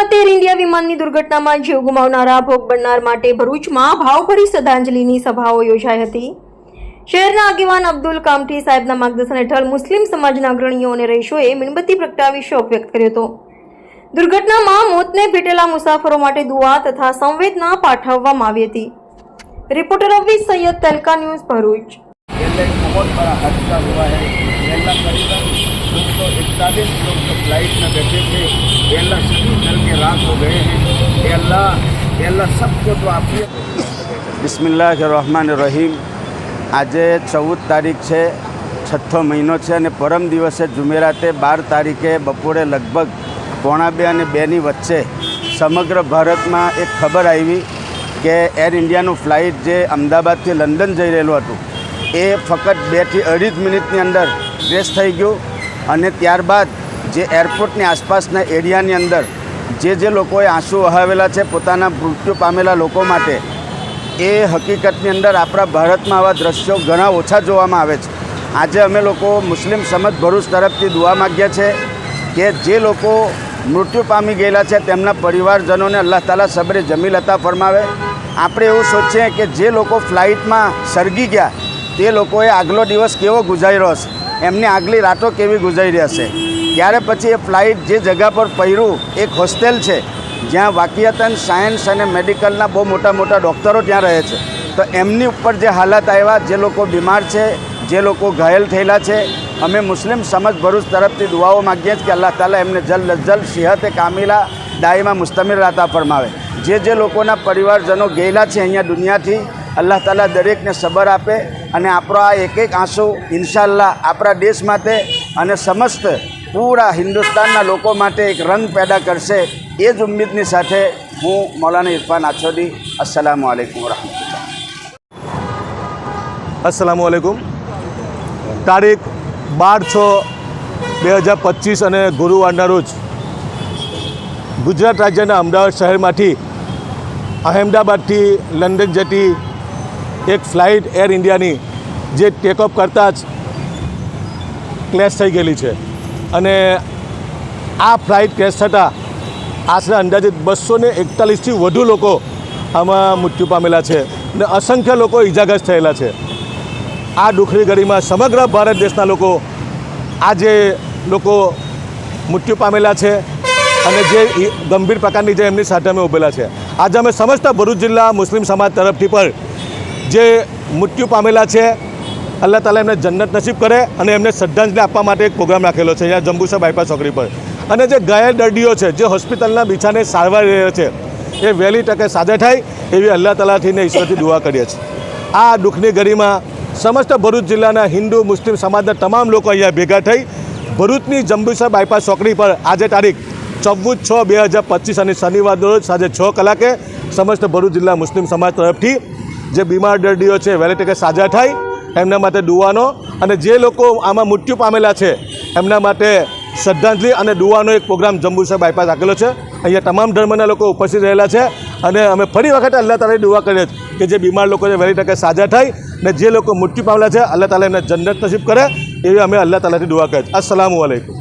વિમાનની દુર્ઘટનામાં જીવ ગુમાવનારા ભોગ બનનાર માટે ભરૂચમાં ભાવભરી શ્રદ્ધાંજલિની સભાઓ યોજાઈ હતી શહેરના આગેવાન અબ્દુલ કામઠી સાહેબના માર્ગદર્શન હેઠળ મુસ્લિમ સમાજના અગ્રણીઓ અને રહીશોએ મીણબત્તી પ્રગટાવી શોક વ્યક્ત કર્યો હતો દુર્ઘટનામાં મોતને ભેટેલા મુસાફરો માટે દુઆ તથા સંવેદના પાઠવવામાં આવી હતી રિપોર્ટર અવીસ સૈયદ તલકા ન્યૂઝ ભરૂચ पहले एक बहुत बड़ा हादसा हुआ है पहला करीबन दो सौ इकतालीस लोग जो फ्लाइट में बैठे थे ये अल्लाह सभी जल के राख हो गए हैं ये अल्लाह ये अल्लाह सबको तो आप બિસ્મિલ્લાહ રહીમ આજે ચૌદ તારીખ છે છઠ્ઠો મહિનો છે અને પરમ દિવસે જુમેરાતે બાર તારીખે બપોરે લગભગ પોણા બે અને બેની વચ્ચે સમગ્ર ભારતમાં એક ખબર આવી કે એર ઇન્ડિયાનું ફ્લાઇટ જે અમદાવાદથી લંડન જઈ રહેલું હતું એ ફક્ત બેથી અઢી જ મિનિટની અંદર ક્રેશ થઈ ગયું અને ત્યારબાદ જે એરપોર્ટની આસપાસના એરિયાની અંદર જે જે લોકોએ આંસુ વહાવેલા છે, પોતાના મૃત્યુ પામેલા લોકો માટે, એ હકીકતની અંદર આપણા ભારતમાં આવા દ્રશ્યો ઘણા ઓછા જોવામાં આવે છે. આજે અમે લોકો મુસ્લિમ સમજ ભરૂચ તરફથી દુઆ માગ્યા છે કે જે લોકો મૃત્યુ પામી ગયેલા છે, તેમના પરિવારજનોને અલ્લાહ તાલા સબરે જમીલ લતા ફરમાવે. આપણે એવું સોચીએ કે જે લોકો ફ્લાઇટમાં સળગી ગયા, તે લોકોએ આગલો દિવસ કેવો ગુજાર્યો હશે? એમની આગલી રાતો કેવી ગુજારી છે ત્યારે પછી એ ફ્લાઇટ જે જગા પર પહેર્યું એક હોસ્ટેલ છે, જ્યાં વાકિયતન સાયન્સ અને મેડિકલના બહુ મોટા મોટા ડૉક્ટરો ત્યાં રહે છે. તો એમની ઉપર જે હાલત આવ્યા, જે લોકો બીમાર છે, જે લોકો ઘાયલ થયેલા છે, અમે મુસ્લિમ સમજ ભરૂચ તરફથી દુઆઓ માગીએ છીએ કે અલ્લાહ તાલા એમને જલ્દ જલ્દ સિહત કામિલા દાઈમાં મુસ્તમિર રાતા ફરમાવે. જે જે લોકોના પરિવારજનો ગયેલા છે અહીંયા દુનિયાથી અલ્લાહ તાલા દરેકને સબર આપે અને આપણો આ એક એક આંસુ ઇન્શાલ્લાહ આપણા દેશ માટે અને સમસ્ત પૂરા હિન્દુસ્તાનના લોકો માટે એક રંગ પેદા કરશે એ જ ઉમ્મીદની સાથે હું મૌલાના ઇરફાન આછોદી અસલામુ આલેકુમ વરહમતુલ્લાહ. અસલામુ આલેકુમ તારીખ બાર છ બે હજાર પચીસ અને ગુરુવારના રોજ ગુજરાત રાજ્યના અમદાવાદ શહેરમાંથી અહેમદાબાદથી લંડન જતી એક ફ્લાઇટ એર ઇન્ડિયાની જે ટેકઓફ કરતાં જ ક્લેશ થઈ ગયેલી છે. અને આ ફ્લાઇટ ક્રેશ થતાં આશરે અંદાજિત બસો ને એકતાલીસથી વધુ લોકો આમાં મૃત્યુ પામેલા છે અને અસંખ્ય લોકો ઇજાગ્રસ્ત થયેલા છે. આ દુઃખની ઘડીમાં સમગ્ર ભારત દેશના લોકો આ જે લોકો મૃત્યુ પામેલા છે અને જે ગંભીર પ્રકારની જે એમની સાથે અમે ઊભેલા છે. આજે અમે સમસ્ત ભરૂચ જિલ્લા મુસ્લિમ સમાજ તરફથી પણ જે મૃત્યુ પામેલા છે, અલ્લાહ તાલા એમને જન્નત નસીબ કરે અને એમને શ્રદ્ધાંજલિ આપવા માટે એક પ્રોગ્રામ રાખેલો છે, અહીંયા જંબુસર બાયપાસ ચોકડી પર. અને જે ઘાયલ દર્દીઓ છે, જે હોસ્પિટલના બીછાને સારવાર રહ્યા છે, એ વહેલી તકે સાજા થાય એવી અલ્લાહ તાલાથી ને ઈશ્વરથી દુઆ કરીએ છીએ. આ દુઃખની ઘડીમાં સમસ્ત ભરૂચ જિલ્લાના હિન્દુ, મુસ્લિમ સમાજના તમામ લોકો અહીંયા ભેગા થઈ ભરૂચની જંબુસર બાયપાસ ચોકડી પર આજે તારીખ ચૌદ છ બે હજાર પચીસ અને શનિવાર રોજ સાંજે છ કલાકે સમસ્ત ભરૂચ જિલ્લા મુસ્લિમ સમાજ તરફથી જે બીમાર દર્દીઓ છે, વહેલી તકે સાજા થાય, એમના માટે દુવાનો અને જે લોકો આમાં મૃત્યુ પામેલા છે, એમના માટે શ્રદ્ધાંજલિ અને દુવાનો એક પ્રોગ્રામ જંબુસર બાયપાસ રાખેલો છે. અહીંયા તમામ ધર્મના લોકો ઉપસ્થિત રહેલા છે અને અમે ફરી વખત અલ્લાહ તાલાની દુઆ કરીએ કે જે બીમાર લોકો છે, વહેલી તકે સાજા થાય ને જે લોકો મૃત્યુ પામેલા છે, અલ્લાહ તાલા એમને જન્નત નસીબ કરે, એવી અમે અલ્લાહ તાલાથી દુઆ કરીએ અસલામુ અલૈકુમ